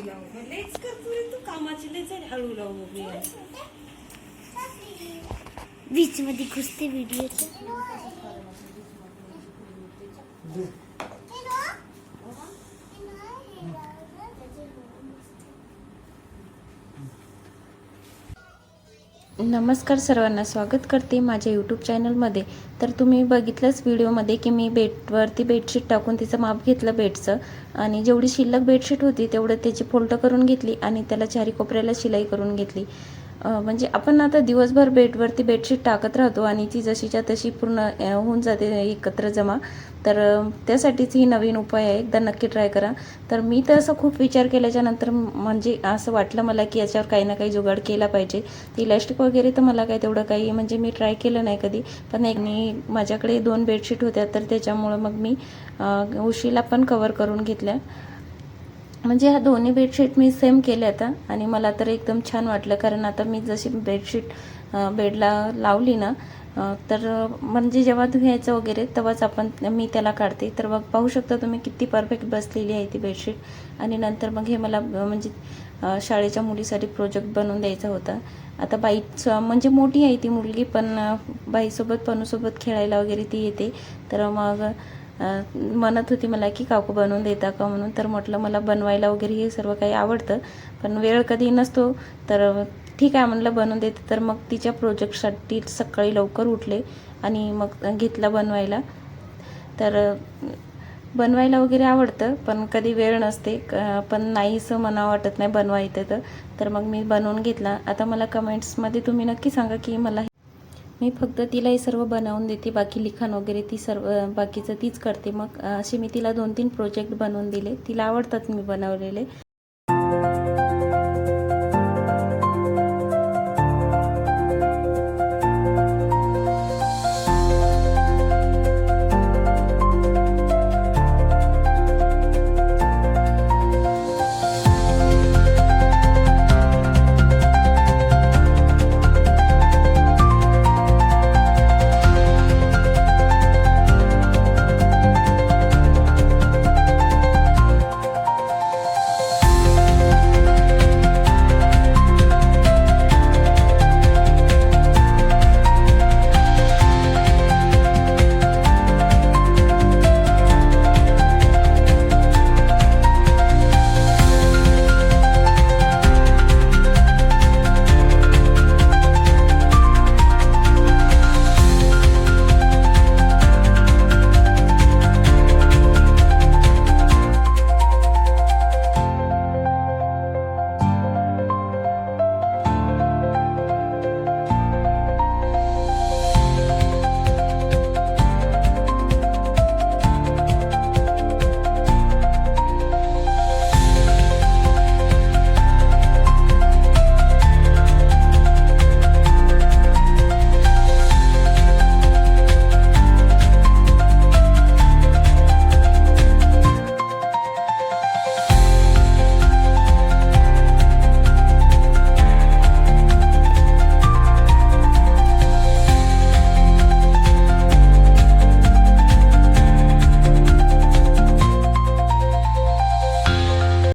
Latch करतो रे तू कामाची latch हळू लावू मोबाईल बीच मध्ये घुसते व्हिडिओचे नमस्कार सर्वांना स्वागत करते माझ्या यूट्यूब चॅनलमध्ये तर तुम्ही बघितलंच व्हिडिओमध्ये की मी बेडवरती बेडशीट टाकून तिचं माप घेतलं बेडचं आणि जेवढी शिल्लक बेडशीट होती तेवढं त्याची फोल्ड करून घेतली आणि त्याला चारी कोपऱ्याला शिलाई करून घेतली. म्हणजे आपण आता दिवसभर बेडवरती बेडशीट टाकत राहतो आणि ती जशीच्या तशी पूर्ण होऊन जाते एकत्र जमा. तर त्यासाठीच ही नवीन उपाय आहे. एकदा नक्की ट्राय करा. तर मी तर असं खूप विचार केल्याच्यानंतर म्हणजे असं वाटलं मला की याच्यावर काही ना काही जुगाड केला पाहिजे. ते इलॅस्टिक वगैरे तर मला काय तेवढं काही म्हणजे मी ट्राय केलं नाही कधी. पण एक मी माझ्याकडे दोन बेडशीट होत्या तर त्याच्यामुळं मग मी उशीला पण कवर करून घेतल्या. म्हणजे ह्या दोन्ही बेडशीट मी सेम केल्या आता आणि मला तर एकदम छान वाटलं कारण आता मी जशी बेडशीट बेडला लावली ना तर म्हणजे जेव्हा धुयायचं वगैरे तेव्हाच आपण मी त्याला काढते. तर मग पाहू शकता तुम्ही किती परफेक्ट बसलेली आहे ती बेडशीट. आणि नंतर मग हे मला म्हणजे शाळेच्या मुलीसाठी प्रोजेक्ट बनवून द्यायचा होता. आता बाईच म्हणजे मोठी आहे ती मुलगी पण बाईसोबत पनूसोबत खेळायला वगैरे ती येते. तर मग म्हणत होती मला की काकू बनवून देता का म्हणून. तर म्हटलं मला बनवायला वगैरे हे सर्व काही आवडतं पण वेळ कधी नसतो. तर ठीक आहे म्हणलं बनवून देते. तर मग तिच्या प्रोजेक्टसाठी सकाळी लवकर उठले आणि मग घेतला बनवायला. तर बनवायला वगैरे आवडतं पण कधी वेळ नसते. क- पण नाहीसं मना वाटत नाही बनवायचं तर. तर मग मी बनवून घेतला. आता मला कमेंट्समध्ये तुम्ही नक्की सांगा की मला मी फक्त तिला हे सर्व बनवून देते बाकी लिखाण वगैरे ती सर्व बाकीचं तीच करते. मग असे मी तिला दोन तीन प्रोजेक्ट बनवून दिले. तिला आवडतात मी बनवलेले.